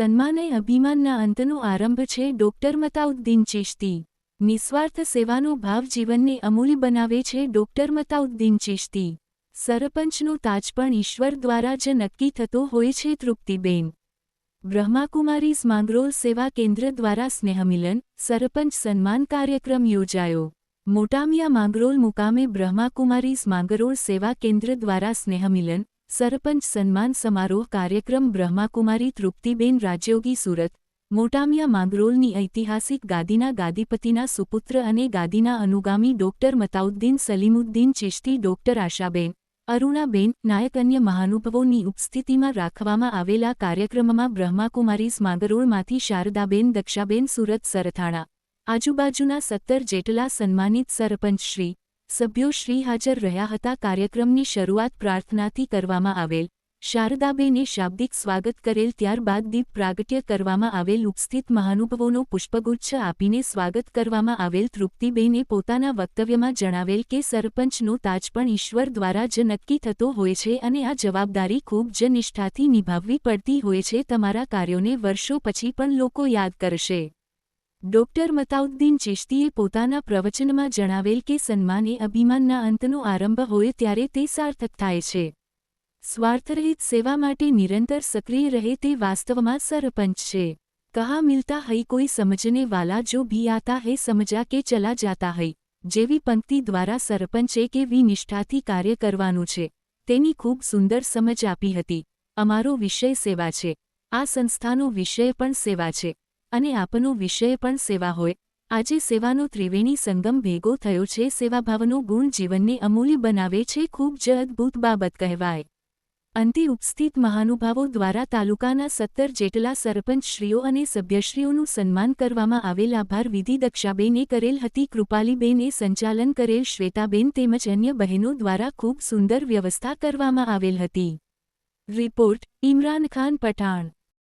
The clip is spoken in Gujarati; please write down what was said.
સન્માન અભિમાનના અંતનો આરંભ છે ડોક્ટર મતાઉદ્દીન ચિશ્તી. નિસ્વાર્થ સેવાનો ભાવ જીવનને અમૂલ્ય બનાવે છે ડોક્ટર મતાઉદ્દીન ચિશ્તી. સરપંચનો તાજ પણ ઈશ્વર દ્વારા જ નક્કી થતો હોય છે તૃપ્તિબેન. બ્રહ્માકુમારીઝ માંગરોલ સેવા કેન્દ્ર દ્વારા સ્નેહમિલન, સરપંચ સન્માન કાર્યક્રમ યોજાયો. મોટામિયા માંગરોલ મુકામે બ્રહ્માકુમારીઝ માંગરોળ સેવા કેન્દ્ર દ્વારા સ્નેહમિલન સરપંચ સન્માન સમારોહ કાર્યક્રમ બ્રહ્માકુમારી તૃપ્તિબેન રાજયોગી સુરત, મોટામિયા માંગરોલની ઐતિહાસિક ગાદીના ગાદીપતિના સુપુત્ર અને ગાદીના અનુગામી ડોક્ટર મતાઉદ્દીન સલીમુદ્દીન ચિશ્તી ડોક્ટર આશાબેન, અરુણાબેન નાયક અન્ય મહાનુભવોની ઉપસ્થિતિમાં રાખવામાં આવેલા કાર્યક્રમમાં બ્રહ્માકુમારીઝ માંગરોળમાંથી શારદાબેન, દક્ષાબેન સુરત સરથાણા, આજુબાજુના સત્તર જેટલા સન્માનિત સરપંચશ્રી સભ્યો શ્રી હાજર રહ્યા હતા. કાર્યક્રમની શરૂઆત પ્રાર્થનાથી કરવામાં આવેલ. શારદાબેને શાબ્દિક સ્વાગત કરેલ. ત્યારબાદ દીપ પ્રાગટ્ય કરવામાં આવેલ. ઉપસ્થિત મહાનુભવોનો પુષ્પગુચ્છ આપીને સ્વાગત કરવામાં આવેલ. તૃપ્તિબેને પોતાના વક્તવ્યમાં જણાવેલ કે, સરપંચનો તાજ પણ ઈશ્વર દ્વારા જ નક્કી થતો હોય છે અને આ જવાબદારી ખૂબ જ નિષ્ઠાથી નિભાવવી પડતી હોય છે. તમારા કાર્યોને વર્ષો પછી પણ લોકો યાદ કરશે. ડોક્ટર મતાઉદ્દીન ચિશ્તીએ પોતાના પ્રવચનમાં જણાવેલ કે સન્માન અભિમાનના અંતનો આરંભ હોય ત્યારે તે સાર્થક થાય છે. સ્વાર્થરહિત સેવા માટે નિરંતર સક્રિય રહે તે વાસ્તવમાં સરપંચ છે. કહા મિલતા હૈ કોઈ સમજને વાલા જો ભી આતા હૈ સમજા કે ચલા જાતા હૈ, જેવી પંક્તિ દ્વારા સરપંચે કેવી નિષ્ઠાથી કાર્ય કરવાનું છે. તેની ખૂબ સુંદર સમજ આપી હતી. અમારો વિષય સેવા છે. આ સંસ્થાનો વિષય પણ સેવા છે. અને આપનો વિષય પણ સેવા હોય. આજે સેવાનો ત્રિવેણી સંગમ ભેગો થયો છે. સેવાભાવનો ગુણ જીવનને અમૂલ્ય બનાવે છે. ખૂબ જ અદ્ભુત બાબત કહેવાય. અંતે ઉપસ્થિત મહાનુભાવો દ્વારા તાલુકાના સત્તર જેટલા સરપંચશ્રીઓ અને સભ્યશ્રીઓનું સન્માન કરવામાં આવેલ આભાર વિધિ દક્ષાબેને કરેલ હતી. કૃપાલીબેને સંચાલન કરેલ શ્વેતાબેન તેમજ અન્ય બહેનો દ્વારા ખૂબ સુંદર વ્યવસ્થા કરવામાં આવેલ હતી. રિપોર્ટ, ઇમરાન ખાન પઠાણ.